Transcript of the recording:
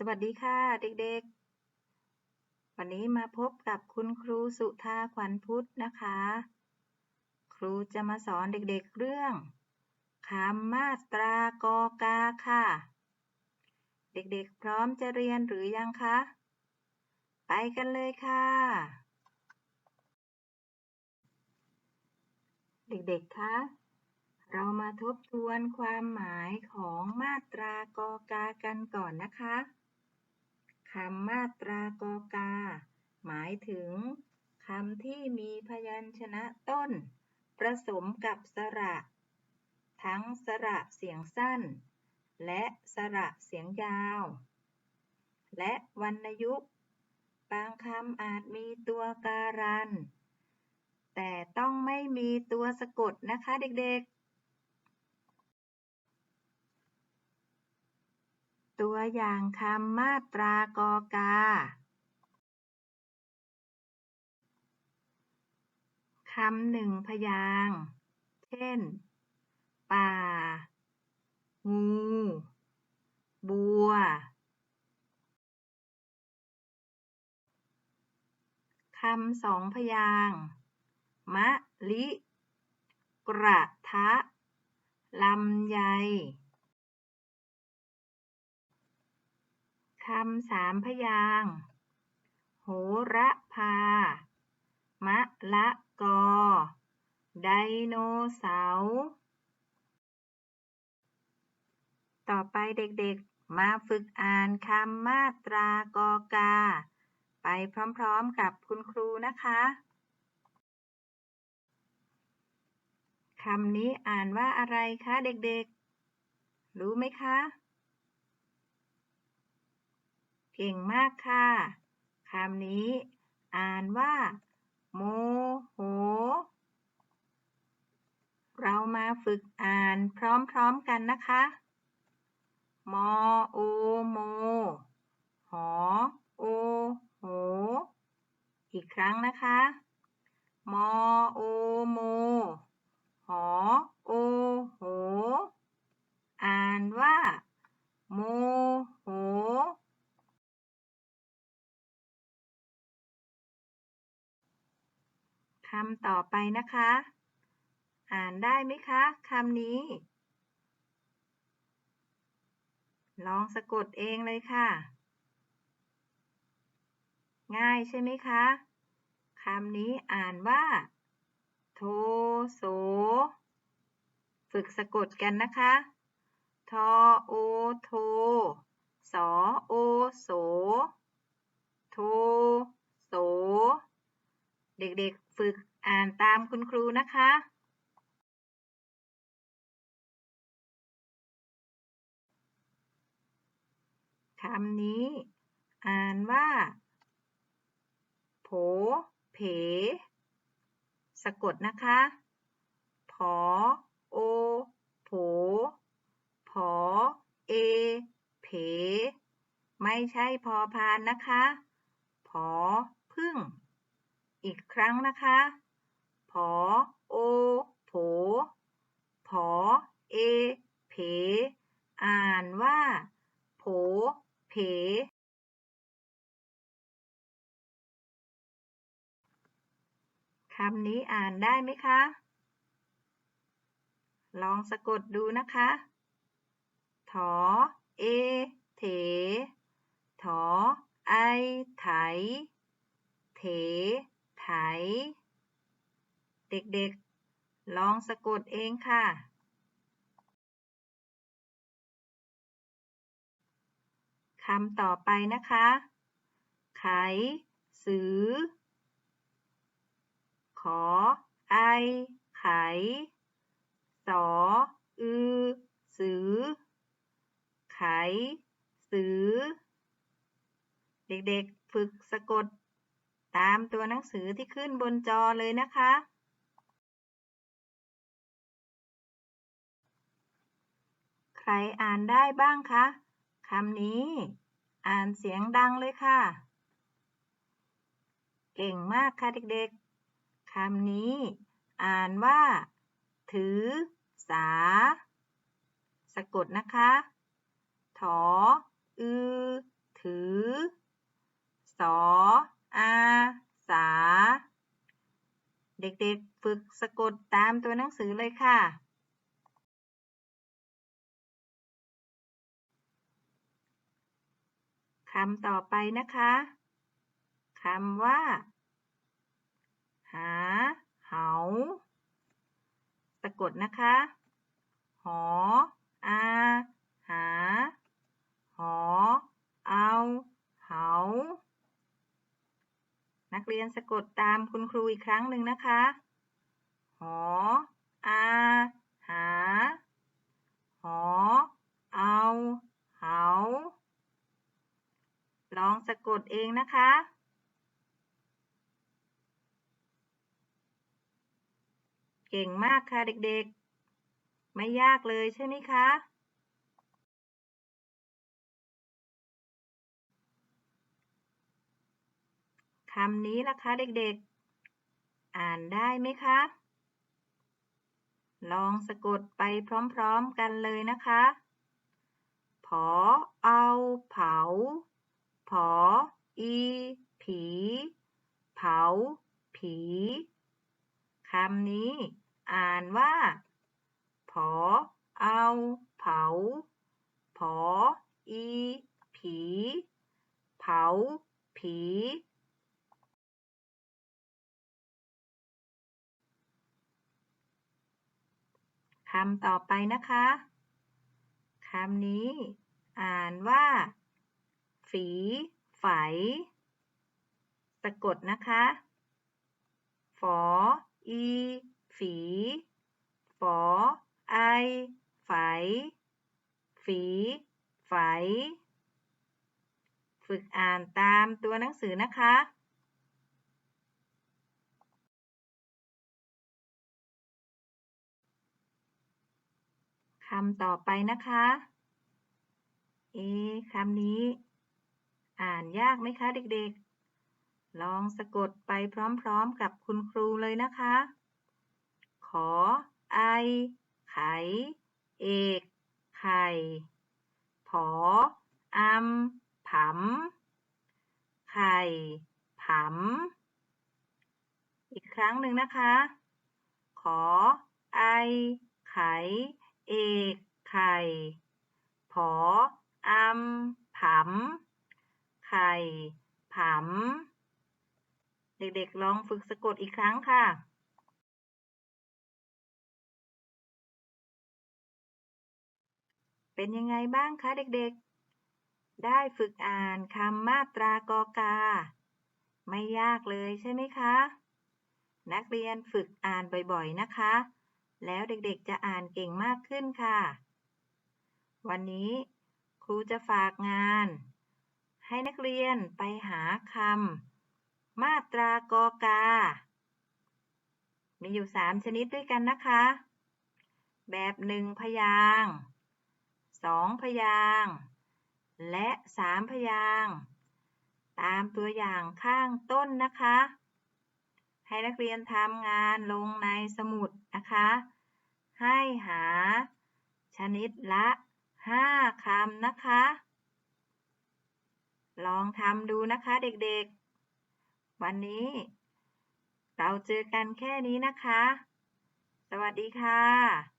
สวัสดีค่ะเด็กๆ วันนี้มาพบกับคุณครูสุธาขวัญพุทธนะคะ ครูจะมาสอนเด็กๆเรื่องคำมาตรากอกาค่ะ เด็กๆพร้อมจะเรียนหรือยังคะ ไปกันเลยค่ะ เด็กๆ คะเรามาทบทวนความหมายของมาตรากอกากันก่อนนะคะำมาตรากอกา หมายถึงคำที่มีพยัญชนะต้น ผสมกับสระ ทั้งสระเสียงสั้น และสระเสียงยาว และวรรณยุกต์ บางคำอาจมีตัวการัน แต่ต้องไม่มีตัวสะกดนะคะเด็กๆ ตัวอย่างคำมาตรากอกา คำหนึ่งพยาง เช่น ป่า งู บัว คำสองพยาง มะลิ กระทะ ลำไย คำสามพยางโหระพา มะละกอ ไดโนเสาร์ต่อไปเด็กๆ มาฝึกอ่านคำมาตรากอกา ไปพร้อมๆกับคุณครูนะคะคำนี้อ่านว่าอะไรคะเด็กๆ รู้ไหมคะ เก่งมากค่ะ คำนี้ อ่านว่า โมโห เรามาฝึกอ่านพร้อมๆกันนะคะมอโอโม หอโอโห อีกครั้งนะคะมอโอโม หอโอโห อ่านว่า โมโห คำต่อไปนะคะ อ่านได้ไหมคะคำนี้ ลองสะกดเองเลยค่ะ ง่ายใช่ไหมคะคำนี้อ่านว่า โทโส ฝึกสะกดกันนะคะ ทอโอโทสอโอโส โท เด็กๆ ฝึกอ่านตามคุณครูนะคะคำนี้ อ่านว่า โผเพสะกดนะคะ ผอ โอ โผ ผอ เอเพไม่ใช่พอพานนะคะ ผอพึ่ง อีกครั้งนะคะ ผอ โอ โผ ผอ เอ เพ อ่านว่า โผ เพ คำนี้อ่านได้ไหมคะ ลองสะกดดูนะคะ ถอ เอ เถ ถอ ไอ ไถ เถ ไถ เด็กๆ ลองสะกดเองค่ะ คำต่อไปนะคะ ไข สือ ขอ ไอ ไข สอ อือ สือ ไข สือ เด็กๆ ฝึกสะกด ตามตัวหนังสือที่ขึ้นบนจอเลยนะคะใครอ่านได้บ้างคะคำนี้ อ่านเสียงดังเลยค่ะ เก่งมากค่ะเด็กๆคำนี้ อ่านว่า ถือ สา สะกดนะคะ ถอ อือ ถือ สอ อา สา เด็กๆ ฝึกสะกดตามตัวหนังสือเลยค่ะ คำต่อไปนะคะ คำว่า หา เหา สะกดนะคะ หอ อา หา หอ เอา เหา นักเรียนสะกดตามคุณครูอีกครั้งหนึ่งนะคะ หอ อา หา หอ เอา เหา ลองสะกดเองนะคะ เก่งมากค่ะเด็กๆ ไม่ยากเลยใช่ไหมคะ คำนี้ล่ะคะเด็กๆ อ่านได้ไหมคะ ลองสะกดไปพร้อมๆกันเลยนะคะ ผอเอาเผา ผออีผี เผา ผีคำนี้ อ่านว่า ผอเอาเผา ผออีผี เผาผี คำต่อไปนะคะคำนี้ อ่านว่า ฝีไฝสะกดนะคะ ฝอ อี ฝี ฝอ ไอไฝฝีไฝฝึกอ่านตามตัวหนังสือนะคะ คำต่อไปนะคะ เอคำนี้ อ่านยากไหมคะเด็กๆ ลองสะกดไปพร้อมๆกับคุณครูเลยนะคะ ขอ ไอ ไข เอก ไข่ ผออำผำไข่ ผำอีกครั้งหนึ่งนะคะ ขอ ไอ ไข เอกไข่ ผออำผำไข่ ผำ เด็กๆ ลองฝึกสะกดอีกครั้งค่ะเป็นยังไงบ้างคะเด็กๆ ได้ฝึกอ่านคำมาตรากอกา ไม่ยากเลยใช่ไหมคะ นักเรียนฝึกอ่านบ่อยๆนะคะ แล้วเด็กๆจะอ่านเก่งมากขึ้นค่ะ วันนี้ครูจะฝากงาน ให้นักเรียนไปหาคำมาตรากอกา มีอยู่สามชนิดด้วยกันนะคะ แบบหนึ่งพยางสองพยางและสามพยางตามตัวอย่างข้างต้นนะคะ ให้นักเรียนทำงานลงในสมุดนะคะ นิดละห้าคำนะคะ ลองทำดูนะคะเด็กๆ วันนี้ เราเจอกันแค่นี้นะคะ สวัสดีค่ะ